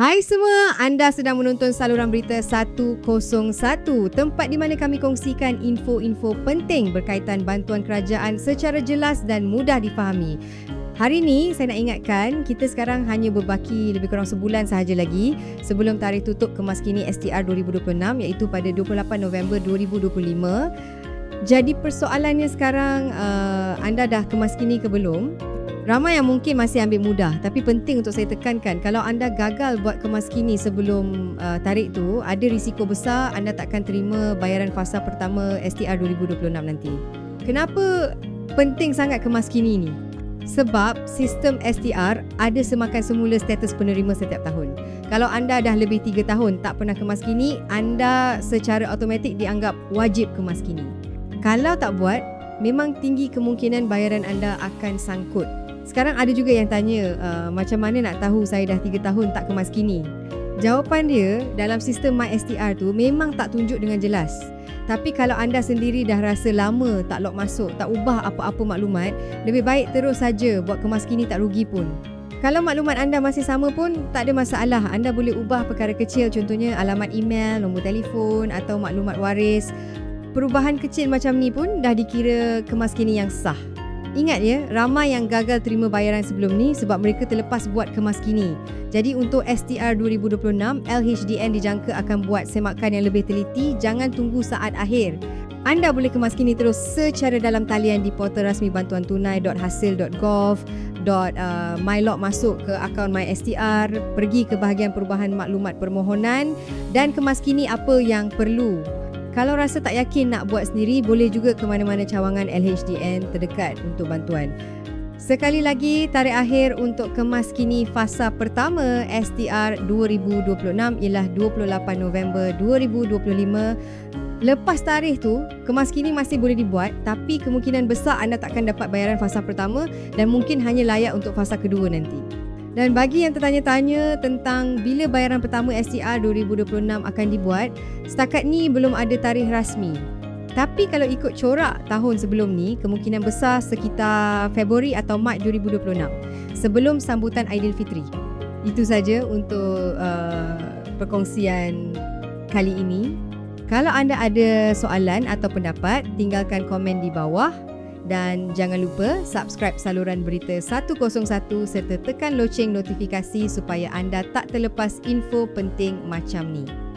Hai semua, anda sedang menonton saluran berita 101, tempat di mana kami kongsikan info-info penting berkaitan bantuan kerajaan secara jelas dan mudah difahami. Hari ini saya nak ingatkan kita sekarang hanya berbaki lebih kurang sebulan sahaja lagi sebelum tarikh tutup kemaskini STR 2026 iaitu pada 28 November 2025. Jadi persoalannya sekarang uh, anda dah kemaskini ke belum? Ramai yang mungkin masih ambil mudah tapi penting untuk saya tekankan kalau anda gagal buat kemas kini sebelum uh, tarikh tu ada risiko besar anda takkan terima bayaran fasa pertama STR 2026 nanti. Kenapa penting sangat kemas kini ni? Sebab sistem STR ada semakan semula status penerima setiap tahun. Kalau anda dah lebih 3 tahun tak pernah kemas kini, anda secara automatik dianggap wajib kemas kini. Kalau tak buat, memang tinggi kemungkinan bayaran anda akan sangkut sekarang ada juga yang tanya uh, macam mana nak tahu saya dah 3 tahun tak kemas kini. Jawapan dia dalam sistem MySTR tu memang tak tunjuk dengan jelas. Tapi kalau anda sendiri dah rasa lama tak log masuk, tak ubah apa-apa maklumat, lebih baik terus saja buat kemas kini tak rugi pun. Kalau maklumat anda masih sama pun tak ada masalah. Anda boleh ubah perkara kecil contohnya alamat email, nombor telefon atau maklumat waris. Perubahan kecil macam ni pun dah dikira kemas kini yang sah. Ingat ya, ramai yang gagal terima bayaran sebelum ni sebab mereka terlepas buat kemas kini. Jadi untuk STR 2026, LHDN dijangka akan buat semakan yang lebih teliti, jangan tunggu saat akhir. Anda boleh kemas kini terus secara dalam talian di portal rasmi bantuan tunai.hasil.gov uh, mylog masuk ke akaun MySTR, pergi ke bahagian perubahan maklumat permohonan dan kemas kini apa yang perlu. Kalau rasa tak yakin nak buat sendiri, boleh juga ke mana-mana cawangan LHDN terdekat untuk bantuan. Sekali lagi, tarikh akhir untuk kemas kini fasa pertama STR 2026 ialah 28 November 2025. Lepas tarikh tu, kemas kini masih boleh dibuat tapi kemungkinan besar anda takkan dapat bayaran fasa pertama dan mungkin hanya layak untuk fasa kedua nanti. Dan bagi yang tertanya-tanya tentang bila bayaran pertama STR 2026 akan dibuat, setakat ni belum ada tarikh rasmi. Tapi kalau ikut corak tahun sebelum ni, kemungkinan besar sekitar Februari atau Mac 2026 sebelum sambutan Aidilfitri. Itu saja untuk uh, perkongsian kali ini. Kalau anda ada soalan atau pendapat, tinggalkan komen di bawah dan jangan lupa subscribe saluran berita 101 serta tekan loceng notifikasi supaya anda tak terlepas info penting macam ni.